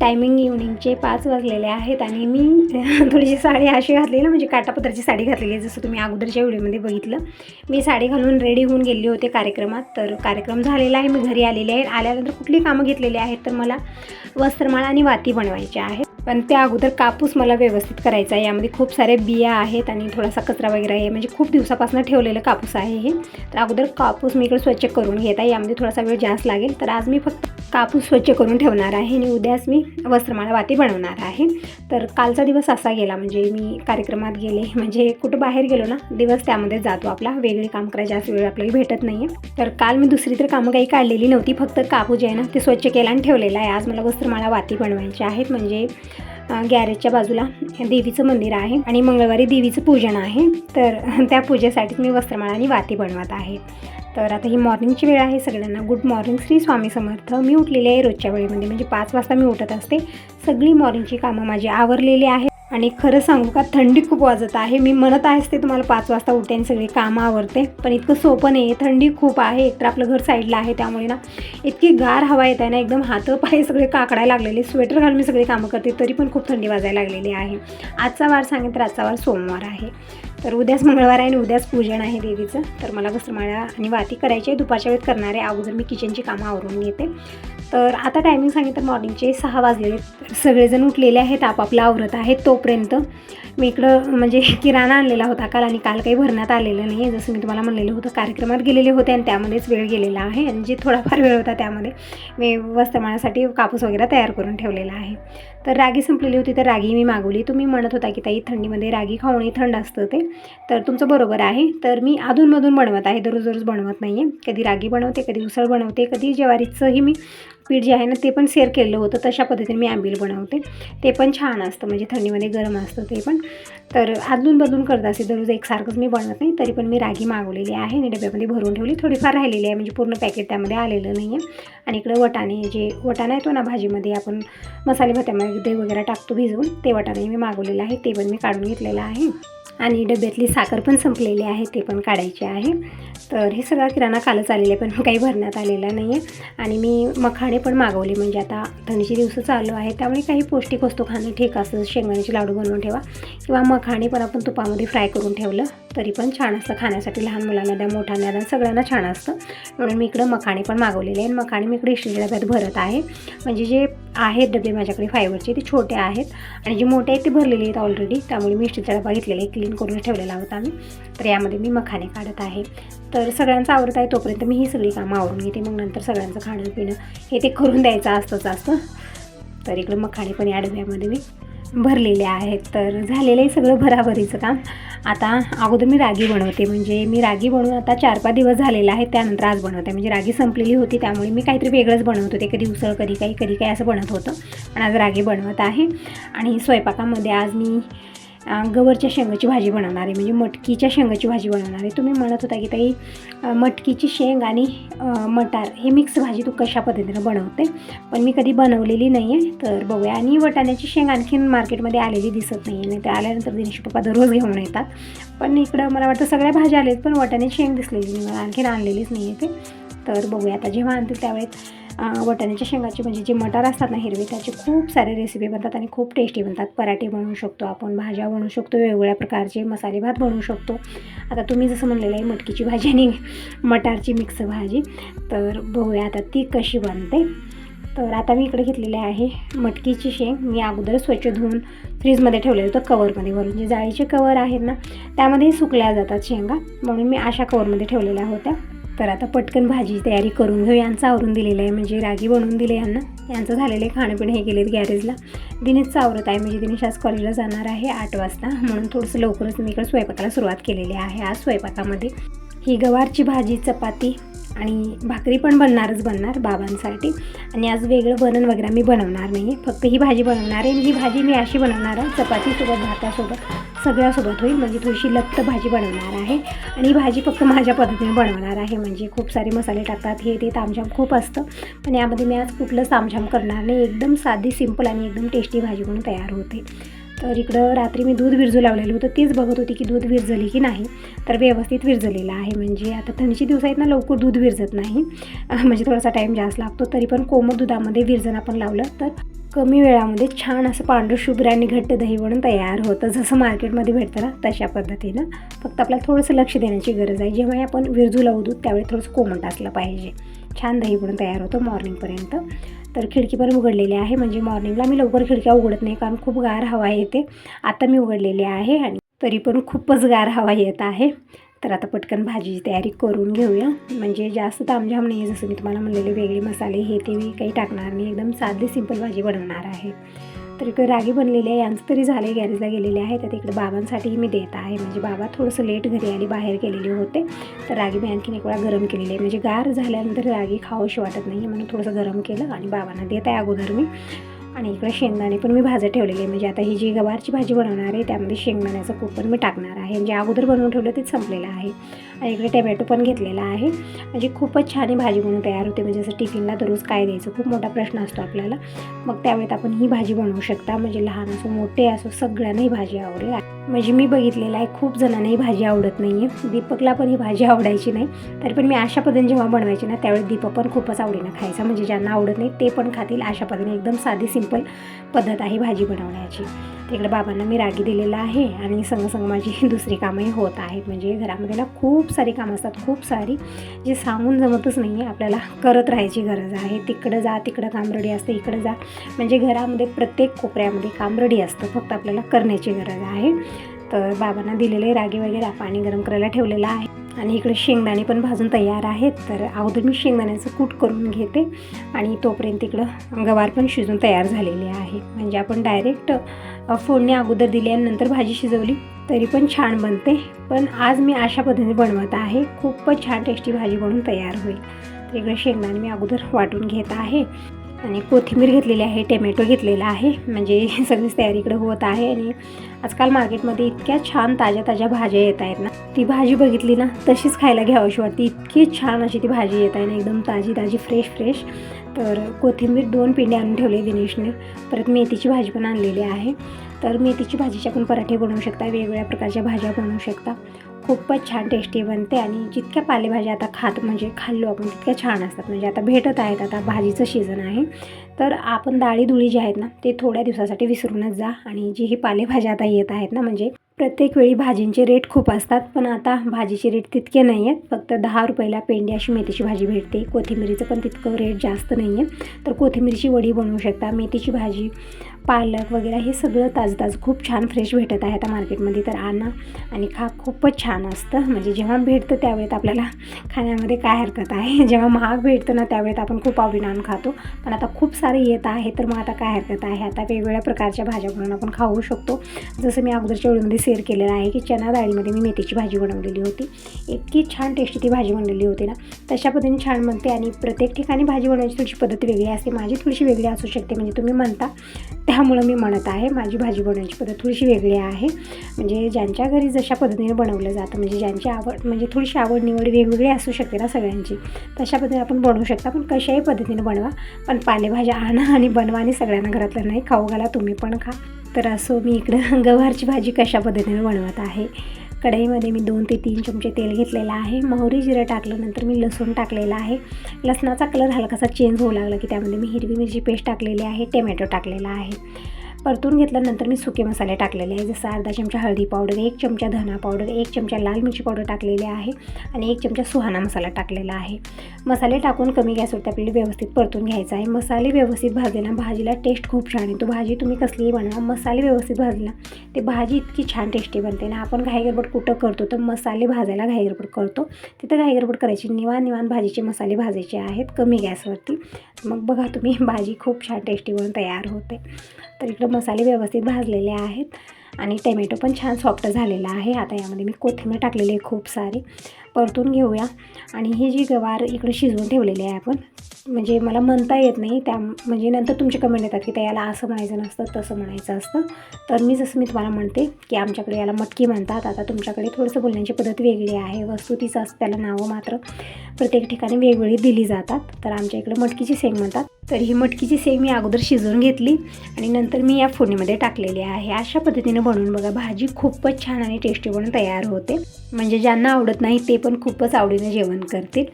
Timing इव्हनिंगचे पाच वाजलेले आहेत आणि मी थोडीशी साडी अशी घातली ना म्हणजे काटापत्राची साडी घातलेली आहे जसं तुम्ही अगोदरच्या व्हिडिओमध्ये बघितलं. मी साडी घालून रेडी होऊन गेले होते कार्यक्रमात. तर कार्यक्रम झालेला आहे मी घरी आलेले आहे. आल्यानंतर कुठली कामं घेतलेली आहेत तर मला वस्त्रमाळा आणि वाती बनवायच्या आहेत. पण त्या अगोदर कापूस मला व्यवस्थित करायचा आहे. यामध्ये खूप सारे बिया आहेत आणि थोडासा कचरा वगैरे आहे. म्हणजे खूप दिवसापासून ठेवलेलं कापूस आहे हे. तर अगोदर कापूस मी इकडे स्वच्छ करून घेत आहे. यामध्ये थोडासा वेळ जास्त लागेल. तर आज मी फक्त कापूस स्वच्छ करून ठेवणार आहे आणि उद्याच मी वस्त्रमाळा वाती बनवणार आहे. तर कालचा दिवस असा गेला. म्हणजे मी कार्यक्रमात गेले. म्हणजे कुठं बाहेर गेलो ना दिवस त्यामध्ये जातो आपला. वेगळे काम करायला जास्त वेळ आपल्याला भेटत नाही आहे तर काल मी दुसरी तर कामं काही काढलेली नव्हती. फक्त कापूस जे आहे ना ते स्वच्छ केला आणि ठेवलेला आहे. आज मला वस्त्रमाळा वाती बनवायचे आहेत. म्हणजे गॅरेजच्या बाजूला देवीचं मंदिर आहे आणि मंगळवारी देवीचं पूजन आहे. तर त्या पूजेसाठीच मी वस्त्रमाळा आणि वाती बनवत आहे. तर आता ही मॉर्निंगची वेळ आहे सगळ्यांना. Good morning Shri Swami Samarth. मी उठलेली आहे रोजच्या वेळेमध्ये. म्हणजे पाच वाजता मी उठत असते. सगळी मॉर्निंगची कामं माझी आवरलेली आहेत. आणि खरं सांगू का थंडी खूप वाजत आहे. मी म्हणत आहेच ते तुम्हाला पाच वाजता उठेन सगळी कामं आवरते. पण इतकं सोपं नाही आहे थंडी खूप आहे. एकतर आपलं घर साईडला आहे त्यामुळे ना इतकी गार हवा येत आहे ना एकदम हात पाय सगळे काकडायला लागलेले. स्वेटर घालून मी सगळी कामं करते तरी पण खूप थंडी वाजायला लागलेली आहे. आजचा वार सांगेन तर आजचा वार सोमवार आहे. तर उद्याच मंगळवार आहे आणि उद्याच पूजन आहे देवीचं. तर मला घसरमाळ्या आणि वाती करायची आहे. दुपारच्या वेळेत करणार आहे अगोदर मी किचनची कामं आवरून घेते. तर आता टायमिंग सांगितलं तर मॉर्निंगचे सहा वाजलेले सगळेजण उठलेले आहेत आपापला आवरत आहेत तोपर्यंत. मी इकडं म्हणजे किराणा आणलेला होता काल आणि काल काही भरण्यात आलेलं नाही आहे जसं मी तुम्हाला म्हणलेलं होतं कार्यक्रमात गेलेले होते आणि त्यामध्येच वेळ गेलेला आहे आणि जे थोडाफार वेळ होता त्यामध्ये मी वस्त्रमाळासाठी कापूस वगैरे तयार करून ठेवलेला आहे. तर रागी संपलेली होती तर रागी मी मागवली. तुम्ही म्हणत होता की ताई थंडीमध्ये रागी खाऊनही थंड असतं ते. तर तुमचं बरोबर आहे. तर मी अधूनमधून बनवत आहे. दररोज दररोज बनवत नाही आहे कधी रागी बनवते कधी उसळ बनवते कधी ज्वारीचंही मी पीठ जे आहे ना ते पण सेअर केलेलं होतं तशा पद्धतीने मी आंबील बनवते. ते पण छान असतं म्हणजे थंडीमध्ये गरम असतं ते पण. तर अदलून बदलून करत असे दररोज एकसारखंच मी बनवत नाही तरी पण मी रागी मागवलेली आहे आणि डब्यामध्ये भरून ठेवली. थोडीफार राहिलेली आहे म्हणजे पूर्ण पॅकेट त्यामध्ये आलेलं नाही आहे आणि इकडं वटाणे जे वटाणा येतो ना भाजीमध्ये आपण मसाले भात्यामध्ये वगैरे टाकतो भिजवून ते वटाणे मी मागवलेलं आहे ते पण मी काढून घेतलेलं आहे. आणि डब्यातली साखर पण संपलेली आहे ते पण काढायचे आहे. तर हे सगळा किराणा कालच आलेलं आहे पण काही भरण्यात आलेला नाही आहे आणि मी मखाणे पण मागवले म्हणजे आता थंडीचे दिवस चालू आहे त्यामुळे काही पौष्टिक वस्तू खाणं ठीक असतं शेंगदाण्याचे लाडू बनवून ठेवा. किंवा मखाणे पण आपण तुपामध्ये फ्राय करून ठेवलं. तरी पण छान असतं खाण्यासाठी. लहान मुलांना द्या मोठ्यांना द्या सगळ्यांना छान असतं. म्हणून मी इकडं मखाणे पण मागवलेले आहे. आणि मखाणे मी इकडे स्टील डब्यात भरत आहे. म्हणजे जे आहेत डबे माझ्याकडे फायबरचे ते छोटे आहेत. आणि जे मोठे आहेत ते भरलेले आहेत ऑलरेडी त्यामुळे मी इडलीचा डबा घेतलेला आहे. क्लीन करून ठेवलेला होता मी तर यामध्ये मी मखाने काढत आहे. तर सगळ्यांचं आवडत आहे तोपर्यंत मी ही सगळी कामं आवडून घेते. मग नंतर सगळ्यांचं खाणं पिणं हे ते करून द्यायचं असतंच असतं. तर इकडं मखाणे पण या डब्यामध्ये मी भरलेले आहेत. तर झालेलं आहे सगळं भराभरीचं काम. आता अगोदर मी रागी बनवते. म्हणजे मी रागी बनवून आता चार पाच दिवस झालेला आहे त्यानंतर आज बनवते. म्हणजे रागी संपलेली होती. त्यामुळे मी काहीतरी वेगळंच बनवत. होते कधी उसळ कधी काही कधी काही असं बनत होतं. पण आज रागी बनवत आहे. आणि स्वयंपाकामध्ये आज मी गवरच्या शेंगाची भाजी बनवणार आहे म्हणजे मटकीच्या शेंगाची भाजी बनवणार आहे. तुम्ही म्हणत होता की ताई मटकीची शेंग आणि मटार हे मिक्स भाजी तू कशा पद्धतीनं बनवते? पण मी कधी बनवलेली नाही आहे तर बघूया. आणि वटाण्याची शेंग आणखीन मार्केटमध्ये आलेली दिसत नाही आहे नाही तर आल्यानंतर दिनेश पप्पा दररोज घेऊन येतात. पण इकडं मला वाटतं सगळ्या भाज्या आल्यात पण वटाण्याची शेंग दिसलेली नाही मला आणखीन आणलेलीच नाही आहे ते. तर बघूया आता जेव्हा आणतील त्यावेळेस वटाण्याच्या शेंगाचे म्हणजे जे मटार असतात ना हिरवे त्याचे खूप सारे रेसिपी बनतात आणि खूप टेस्टी बनतात. पराठे बनवू शकतो आपण भाज्या बनवू शकतो वेगवेगळ्या प्रकारचे मसाले भात बनवू शकतो. आता तुम्ही जसं म्हणलेलं आहे मटकीची भाजी आणि मटारची मिक्स भाजी. तर बघूया आता ती कशी बनते. तर आता मी इकडे घेतलेले आहे मटकीची शेंग. मी अगोदर स्वच्छ धुवून फ्रीजमध्ये ठेवलेलं होतं कवरमध्ये भरून जे जाळीचे कवर आहेत ना त्यामध्ये सुकल्या जातात शेंगा. म्हणून मी अशा कवरमध्ये ठेवलेल्या होत्या. तर आता पटकन भाजी तयारी करून घेऊ. यांचं आवरून दिलेलं आहे. म्हणजे रागी बनवून दिले यांना. यांचं झालेलं आहे. खाणंपिणं हे गेलेत गॅरेजला. दिनेश आवरत आहे. म्हणजे दिनेश आज कॉलेजला जाणार आहे आठ वाजता. म्हणून थोडंसं लवकरच मी इकडे स्वयंपाकाला सुरुवात केलेली आहे. आज स्वयंपाकामध्ये ही गवारची भाजी चपाती आणि भाकरी पण बनणारच बनणार बाबांसाठी. आणि आज वेगळं वरण वगैरे मी बनवणार नाही. आहे फक्त ही भाजी बनवणार आहे आणि ही भाजी मी अशी बनवणार आहे चपातीसोबत भातासोबत सगळ्यासोबत होईल. म्हणजे थोडीशी लप्त भाजी बनवणार आहे. आणि ही भाजी फक्त माझ्या पद्धतीने बनवणार आहे. म्हणजे खूप सारे मसाले टाकतात. हे ते तामझाम खूप असतं. पण यामध्ये मी आज कुठलंच तामझाम करणार नाही. एकदम साधी सिंपल आणि एकदम टेस्टी भाजी म्हणून तयार होते. तर इकडं रात्री मी दूध विरजू लावलेलं होतं. तेच बघत होती की दूध विरजली की नाही. तर व्यवस्थित विरजलेलं आहे. म्हणजे आता थंडीची दिवस आहेत ना लवकर दूध विरजत नाही. म्हणजे थोडासा टाईम जास्त लागतो. तरी पण कोमट दुधामध्ये विरजण आपण लावलं तर कमी वेळामध्ये छान असं पांढरं शुभ्र आणि घट्ट दही म्हणून तयार होतं. जसं मार्केटमध्ये भेटतं ना तशा पद्धतीनं. फक्त आपल्याला थोडंसं लक्ष देण्याची गरज आहे. जेव्हा आपण विरजू लावू दूध त्यावेळी थोडंसं कोमट असलं पाहिजे. छान दही म्हणून तयार होतं मॉर्निंगपर्यंत तर खिडकी पण उघडलेली आहे. म्हणजे मॉर्निंगला मी लवकर खिडक्या उघडत नाही कारण खूप गार हवा येते. आता मी उघडलेली आहे आणि तरी पण खूपच गार हवा येत आहे. तर आता पटकन भाजीची तयारी करून घेऊया. म्हणजे जास्त तामझाम नाही आहे जसं मी तुम्हाला म्हणलेले वेगळे मसाले हे ते मी काही टाकणार नाही. एकदम साधी सिंपल भाजी बनवणार आहे. तर इकडे रागी बनलेली आहे. यांचं तरी झालं आहे गॅरेजला गेलेले आहे. तर तिकडे बाबांसाठीही मी देत आहे. म्हणजे बाबा थोडंसं लेट घरी आली बाहेर गेलेले होते. तर रागी मी आणखीन एक वेळा गरम केलेली आहे. म्हणजे गार झाल्यानंतर रागी खावंशी वाटत नाही म्हणून थोडंसं गरम केलं आणि बाबांना देत आहे अगोदर मी. आणि इकडे शेंगदाणे पण मी भाजत ठेवलेले आहे. म्हणजे आता ही जी गवारची भाजी बनवणार आहे त्यामध्ये शेंगदाण्याचं कूप पण मी टाकणार आहे. म्हणजे अगोदर बनवून ठेवलं तेच संपलेलं आहे. इकडे टमॅटो पण घेतलेला आहे. म्हणजे खूपच छान ही भाजी बनवून तयार होते. म्हणजे असं टिफिनला दररोज काय द्यायचं? खूप मोठा प्रश्न असतो आपल्याला. मग त्यावेळेत आपण ही भाजी बनवू शकता. म्हणजे लहान असो मोठे असो सगळ्यांना ही भाजी आवडेल. म्हणजे मी बघितलेलं आहे. खूप जणांना ही भाजी आवडत नाही आहे दीपकला पण ही भाजी आवडायची नाही. तरी पण मी अशा पद्धतीने जेव्हा बनवायची ना त्यावेळी दीपक पण खूपच आवडीनं खायचा. म्हणजे ज्यांना आवडत नाही ते पण खातील. अशा पद्धतीने एकदम साधी सिंपल पद्धत आहे भाजी बनवण्याची. तिकडे बाबांना मी रागी दिलेला आहे आणि संगसंग माझी दुसरी कामंही होत आहेत. म्हणजे घरामध्ये ना खूप सारी कामं असतात. खूप सारी जे सांगून जमतच नाही आहे आपल्याला करत राहायची गरज आहे. तिकडं जा तिकडं कामरडी असते. इकडं जा. म्हणजे घरामध्ये प्रत्येक कोपऱ्यामध्ये कामरडी असतं. फक्त आपल्याला करण्याची गरज आहे. तर बाबांना दिलेले रागी वगैरे पाणी गरम करायला ठेवलेलं आहे. आणि इकडे शेंगदाणे पण भाजून तयार आहेत. तर अगोदर मी शेंगदाण्याचं कूट करून घेते आणि तोपर्यंत इकडं गवार पण शिजून तयार झालेली आहे. म्हणजे आपण डायरेक्ट फोडणी अगोदर दिली आणि नंतर भाजी शिजवली तरी पण छान बनते. पण आज मी अशा पद्धतीने बनवत आहे. खूपच छान टेस्टी भाजी बनून तयार होईल. तर इकडे शेंगदाणे मी अगोदर वाटून घेत आहे. आणि कोथिंबीर घेतलेली आहे टोमॅटो घेतलेला आहे. म्हणजे सगळीच तयारी इकडे होत आहे आणि आजकाल मार्केटमध्ये इतक्या छान ताज्या ताज्या भाज्या येत आहेत ना. ती भाजी बघितली ना तशीच खायला घ्यावीशी वाटते. इतकी छान अशी ती भाजी येत आहे ना एकदम ताजी ताजी फ्रेश फ्रेश तर कोथिंबीर दोन पिंडे आणून ठेवले दिनेशने. परत मेथीची भाजी पण आणलेली आहे. तर मेथीची भाजीचे आपण पराठे बनवू शकता वेगवेगळ्या प्रकारच्या भाज्या बनवू शकता. खूपच छान टेस्टी बनते आणि जितक्या पालेभाज्या आता खात म्हणजे खाल्लो आपण तितक्या छान असतात. म्हणजे आता भेटत आहेत आता भाजीचं सीझन आहे. तर आपण डाळी दुळी जे आहेत ना ते थोड्या दिवसासाठी विसरूनच जा आणि जी ही पालेभाज्या आता येत आहेत ना म्हणजे प्रत्येक वेळी भाजींचे रेट खूप असतात पण आता भाजीचे रेट तितके नाही आहेत. फक्त दहा रुपयाला पेंडी अशी मेथीची भाजी भेटते. कोथिंबीरीचं पण तितकं रेट जास्त नाही आहे. तर कोथिंबीरीची वडी बनवू शकता. मेथीची भाजी पालक वगैरे हे सगळं ताजं ताजं खूप छान फ्रेश भेटत आहे आता मार्केटमध्ये तर आणा आणि खा खूपच छान असतं. म्हणजे जेव्हा भेटतं त्यावेळेत आपल्याला खाण्यामध्ये काय हरकत आहे? जेव्हा महाग भेटतं ना त्यावेळेत आपण खूप आवडीनं आणून खातो. पण आता खूप सारे येत आहे तर मग आता काय हरकत आहे? आता वेगवेगळ्या प्रकारच्या भाज्या बनवून आपण खाऊ शकतो. जसं मी अगोदरच्या वेळेमध्ये शेअर केलेलं आहे की चना डाळीमध्ये मी मेथीची भाजी बनवलेली होती. इतकी छान टेस्टी ती भाजी बनलेली होती ना. तशा पद्धतीने छान बनते आणि प्रत्येक ठिकाणी भाजी बनवण्याची थोडीशी पद्धत वेगळी असते. माझी थोडीशी वेगळी असू शकते. म्हणजे तुम्ही म्हणता. त्यामुळं मी म्हणत आहे माझी भाजी बनवण्याची पद्धत थोडीशी वेगळी आहे. म्हणजे ज्यांच्या घरी जशा पद्धतीने बनवलं जातं म्हणजे ज्यांची आवड म्हणजे थोडीशी आवड निवड वेगवेगळी असू शकते ना सगळ्यांची तशा पद्धतीने आपण बनवू शकता. पण कशाही पद्धतीने बनवा पण पालेभाज्या आणा आणि बनवा आणि सगळ्यांना घरातलं नाही खाऊ घाला तुम्ही पण खा. तर असो मी इकडं गवारची भाजी कशा पद्धतीने बनवत आहे कढईमध्ये मी दोन ते तीन चमचे तेल घेतलेलं आहे. मोहरी जिरं टाकलं नंतर मी लसूण टाकलेला आहे. लसणाचा कलर हलकासा चेंज होऊ लागला की त्यामध्ये मी हिरवी मिरची पेस्ट टाकलेली आहे टोमॅटो टाकलेला आहे. परतून घेतल्यानंतर मी सुके मसाले टाकलेले आहे. जसं अर्धा चमचा हळदी पावडर एक चमचा धना पावडर एक चमचा लाल मिरची पावडर टाकलेली आहे आणि एक चमचा सुहाणा मसाला टाकलेला आहे. मसाले टाकून कमी गॅसवरती आपल्याला व्यवस्थित परतून घ्यायचा आहे. मसाले व्यवस्थित भाजले ना भाजीला टेस्ट खूप छान येतो. भाजी तुम्ही कसलीही बनवा मसाले व्यवस्थित भाजले ना ते भाजी इतकी छान टेस्टी बनते ना. आपण घाई कुठं करतो तर मसाले भाजायला घाई करतो. तिथं घाई करायची निवान निवान भाजीचे मसाले भाजायचे आहेत कमी गॅसवरती. मग बघा तुम्ही भाजी खूप छान टेस्टी बनून तयार होते. तर इकडं मसाले व्यवस्थित भाजलेले आहेत आणि टमॅटो पण छान सॉफ्ट झालेला आहे. आता यामध्ये मी कोथिंबीर टाकलेली आहे खूप सारी. परतून घेऊया. आणि ही जी गवार इकडे शिजवून ठेवलेली आहे आपण म्हणजे मला म्हणता येत नाही त्या म्हणजे नंतर तुमचे कमेंट येतात की त्या याला असं म्हणायचं नसतं तसं म्हणायचं असतं. तर मी जसं मी तुम्हाला म्हणते की आमच्याकडे याला मटकी म्हणतात. आता तुमच्याकडे थोडंसं बोलण्याची पद्धत वेगळी आहे. वस्तू तीच असं त्याला नावं मात्र प्रत्येक ठिकाणी वेगवेगळी दिली जातात. तर आमच्या इकडे मटकीची सेंग म्हणतात. तर ही मटकीची सेव मी अगोदर शिजवून घेतली आणि नंतर मी या फोडणीमध्ये टाकलेली आहे. अशा पद्धतीने बनवून बघा भाजी खूपच छान आणि टेस्टी बनून तयार होते. म्हणजे ज्यांना आवडत नाही ते पण खूपच आवडीने जेवण करतील.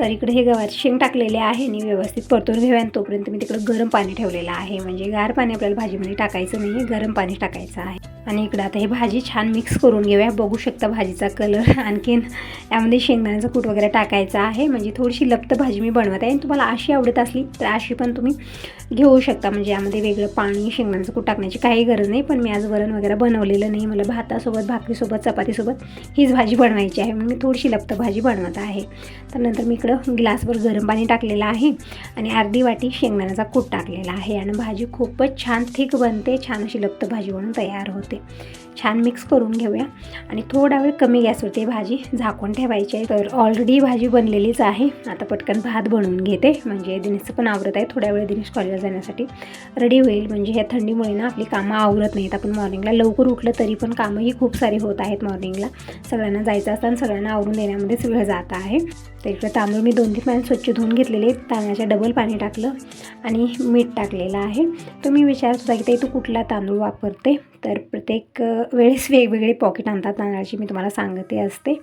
तर इकडे हे गव्हाचे शेंग टाकलेले आहे. आणि व्यवस्थित परतून घेऊया आणि तोपर्यंत मी तिकडे गरम पाणी ठेवलेलं आहे. म्हणजे गार पाणी आपल्याला भाजीमध्ये टाकायचं नाही आहे. गरम पाणी टाकायचं आहे. आणि इकडं आता हे भाजी छान मिक्स करून घेऊया. बघू शकता भाजीचा कलर. आणखीन यामध्ये शेंगदाण्याचा कूट वगैरे टाकायचा आहे. म्हणजे थोडीशी लपत भाजी मी बनवत आहे. आणि तुम्हाला अशी आवडत असली तर अशी पण तुम्ही घेऊ शकता. म्हणजे यामध्ये वेगळं पाणी शेंगदाण्याचं कूट टाकण्याची काही गरज नाही. पण मी आज वरण वगैरे बनवलेलं नाही. मला भातासोबत भाकरीसोबत चपातीसोबत हीच भाजी बनवायची आहे. म्हणून मी थोडीशी लपत भाजी बनवत आहे. तर नंतर मी इकडं ग्लासभर गरम पाणी टाकलेलं आहे आणि अर्धी वाटी शेंगदाण्याचा कूट टाकलेला आहे. आणि भाजी खूपच छान थिक बनते छान अशी लपत भाजी म्हणून तयार होते. छान मिक्स करून घेऊया. आणि थोडा वेळ कमी गॅसवरती भाजी झाकून ठेवायची आहे. तर ऑलरेडी भाजी बनलेलीच आहे. आता पटकन भात बनवून घेते. म्हणजे दिनेशचं पण आवरत आहे. थोड्या वेळ दिनेश कॉलेजला जाण्यासाठी रेडी होईल. म्हणजे ह्या थंडीमुळे ना आपली कामं आवरत नाहीत. आपण मॉर्निंगला लवकर उठलं तरी पण कामंही खूप सारी होत आहेत मॉर्निंगला सगळ्यांना जायचं असतं आणि सगळ्यांना आवरून देण्यामध्येच वेळ जात आहे. तर इकडे तांदूळ मी दोन तीन पाणी स्वच्छ धुवून घेतलेले तांदळाच्या डबल पाणी टाकलं आणि मीठ टाकलेलं आहे. तुम्ही विचारत होता की ताई तू कुठला तांदूळ वापरते? तर प्रत्येक वेळेस वेगवेगळे पॉकेट आणतात तांदळाची मी तुम्हाला सांगते असते.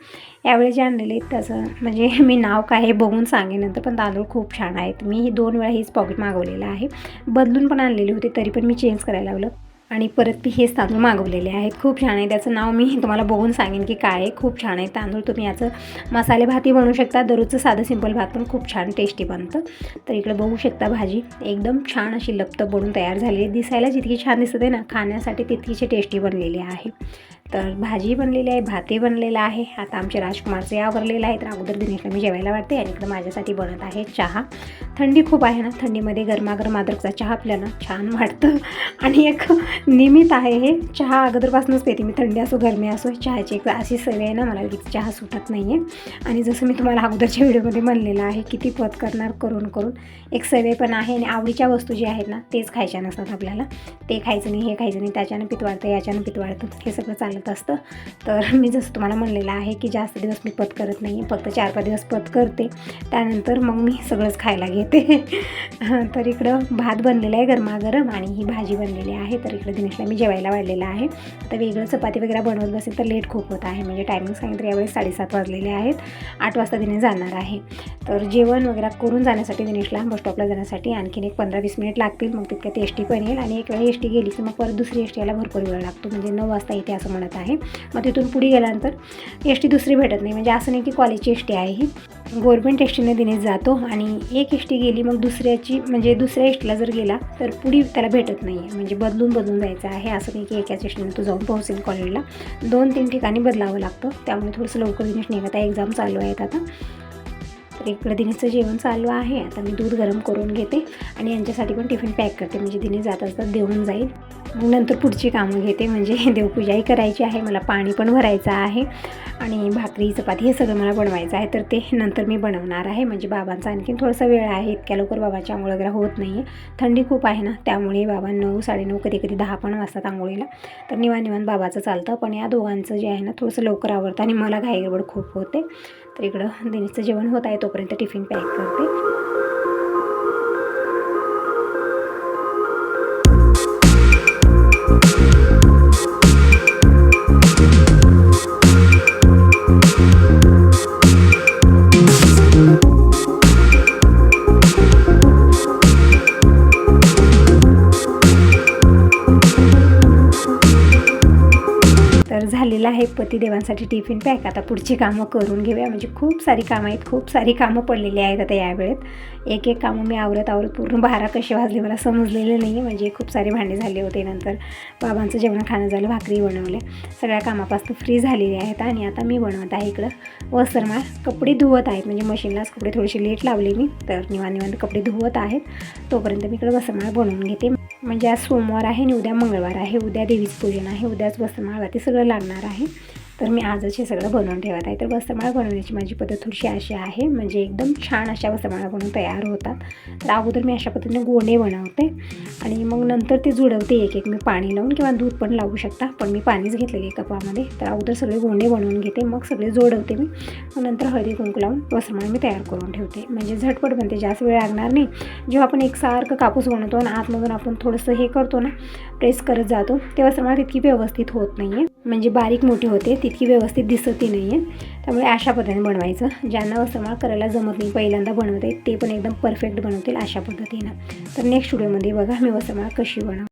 यावेळेस जे आणलेले आहेत त्याचं म्हणजे मी नाव काय हे बघून सांगेनंतर पण तांदूळ खूप छान आहेत. मी दोन वेळा हेच पॉकेट मागवलेलं आहे. बदलून पण आणलेले होते तरी पण मी चेंज करायला लावलं आणि परत मी हेच तांदूळ मागवलेले आहेत खूप छान आहे. त्याचं नाव मी तुम्हाला बघून सांगेन की काय आहे. खूप छान आहे. तांदूळ तुम्ही याचं मसाले भातही बनवू शकता. दररोजचं साधं सिंपल भात पण खूप छान टेस्टी बनतं. तर इकडे बघू शकता भाजी. एकदम छान अशी लपत बनून तयार झालेली आहे. दिसायला जितकी छान दिसत आहे ना खाण्यासाठी तितकीची टेस्टी बनलेली आहे. तर भाजी बनलेली आहे भातही बनलेला आहे. आता आमचे राजकुमारचे आवरलेलं आहे. तर अगोदर दिनेशला मी जेवायला वाटते आणि इकडं माझ्यासाठी बनत आहे चहा. थंडी खूप आहे ना थंडीमध्ये गरमागरम अद्रकचा चहा आपल्याला छान वाटतं. आणि एक नियमित आहे हे चहा अगोदरपासूनच पेते मी थंडी असो गरमी असो चहाची एक अशी सवय आहे ना मला की चहा सुटत नाही आहे आणि जसं मी तुम्हाला अगोदरच्या व्हिडिओमध्ये म्हणलेलं आहे किती पत करणार करून करून. एक सवय पण आहे आणि आवडीच्या वस्तू जे आहेत ना तेच खायच्या नसतात आपल्याला. ते खायचं नाही हे खायचं नाही त्याच्यानं पित वाढतं याच्यानं पित वाढतं हे सगळं चालत असतं. तर मी जसं तुम्हाला म्हणलेलं आहे की जास्त दिवस मी पत करत नाही फक्त चार पाच दिवस पत करते. त्यानंतर मग मी सगळंच खायला घेते. तर इकडं भात बनलेला आहे गरमागरम आणि ही भाजी बनलेली आहे. तर इकडं दिनेशला मी जेवायला वाढलेलं आहे. तर वेगळं चपाती वगैरे बनवत बसेल तर लेट खूप होत आहे. म्हणजे टायमिंग सांगितलं यावेळेस साडेसात वाजलेले आहेत. आठ वाजता दिने जाणार आहे. तर जेवण वगैरे करून जाण्यासाठी दिनेशला बस स्टॉपला जाण्यासाठी आणखीन एक पंधरा वीस मिनिट लागतील. मग तितक्यात एस टी पण येईल आणि एक वेळा एस टी गेली की मग परत दुसरी एस टी यायला भरपूर वेळ लागतो. म्हणजे नऊ वाजता येते असं म्हणत आहे. मग तिथून पुढे गेल्यानंतर एस टी दुसरी भेटत नाही. म्हणजे असं नाही की कॉलेजची एस टी आहे ही. गव्हर्मेंट एस टीने दिनेश जातो आणि एक एस टी गेली मग दुसऱ्याची म्हणजे दुसऱ्या एस टीला जर गेला तर पुढे त्याला भेटत नाही आहे म्हणजे बदलून बदलून जायचं आहे असं नाही की एकाच एसटीने तो जाऊन पोहोचेल कॉलेजला दोन तीन ठिकाणी बदलावं लागतं. त्यामुळे थोडंसं लवकर दिनेश निघत. आहे एक्झाम चालू आहेत आता. तर इकडं दिनेशचं जेवण चालू आहे. आता मी दूध गरम करून घेते आणि यांच्यासाठी पण टिफिन पॅक करते. म्हणजे दिने जात असतात देऊन जाईल. मग नंतर पुढची कामं घेते म्हणजे देवपूजाही करायची आहे मला पाणी पण भरायचं आहे आणि भाकरी चपाती हे सगळं मला बनवायचं आहे. तर ते नंतर मी बनवणार आहे. म्हणजे बाबांचा आणखीन थोडासा वेळ आहे इतक्या लवकर बाबाची आंघोळ वगैरे होत नाही आहे थंडी खूप आहे ना त्यामुळे बाबा नऊ साडेनऊ कधी कधी दहा पण वाजतात आंघोळीला. तर निवान निवान बाबाचं चालतं पण या दोघांचं जे आहे ना थोडंसं लवकर आवडतं आणि मला घाईगडबड खूप होते. तर इकडं दिनीचं जेवण होत आहे तोपर्यंत टिफिन पॅक करते. झालेलं पतिदेवांसाठी टिफिन पॅक. आता पुढची कामं करून घेऊया. म्हणजे खूप सारी कामं आहेत. खूप सारी कामं पडलेली आहेत आता यावेळेत एक एक कामं मी आवरत आवरत पूर्ण बारा कसे वाजले मला समजलेलं नाही आहे म्हणजे खूप सारे भांडे झाले होते नंतर. बाबांचं जेवण खाणं झालं भाकरी बनवले सगळ्या कामापासून फ्री झालेली आहेत. आणि आता मी बनवत आहे इकडं वस्त्रमाळ कपडे धुवत आहेत. म्हणजे मशीनलाच कपडे थोडेसे लेट लावले मी. तर निवांत निवांत कपडे धुवत आहेत. तोपर्यंत मी इकडं वस्त्रमाळ बनवून घेते. म्हणजे आज सोमवार आहे आणि उद्या मंगळवार आहे उद्या देवीचं पूजन आहे उद्याच वस्त्रमाळवरती सगळं लागणार आहे. तर मी आजच हे सगळं बनवून ठेवत आहे. तर वस्त्रमाळा बनवण्याची माझी पद्धत थोडीशी अशी आहे म्हणजे एकदम छान अशा वस्त्रमाळा बनवून तयार होतात. तर अगोदर मी अशा पद्धतीने गोणे बनवते आणि मग नंतर ते जुडवते एक एक मी पाणी लावून किंवा दूध पण लावू शकता पण मी पाणीच घेतलेले कपामध्ये. तर अगोदर सगळे गोंडे बनवून घेते मग सगळे जोडवते मी. मग नंतर हळदी कुंकू लावून वस्त्रमाळा मी तयार करून ठेवते. म्हणजे झटपट बनते जास्त वेळ लागणार नाही. जेव्हा आपण एकसारखं कापूस बनवतो आणि आतमधून आपण थोडंसं हे करतो ना प्रेस करत जातो ते वस्त्रमाळा तितकी व्यवस्थित होत नाही आहे म्हणजे बारीक मोठी होते तितकी व्यवस्थित दिसतही नाही आहे त्यामुळे अशा पद्धतीने बनवायचं. ज्यांना वस्त्रमाळ करायला जमत नाही पहिल्यांदा बनवते ते पण एकदम परफेक्ट बनवतील अशा पद्धतीनं. तर नेक्स्ट व्हिडिओमध्ये बघा मी वस्त्रमाळ कशी बनव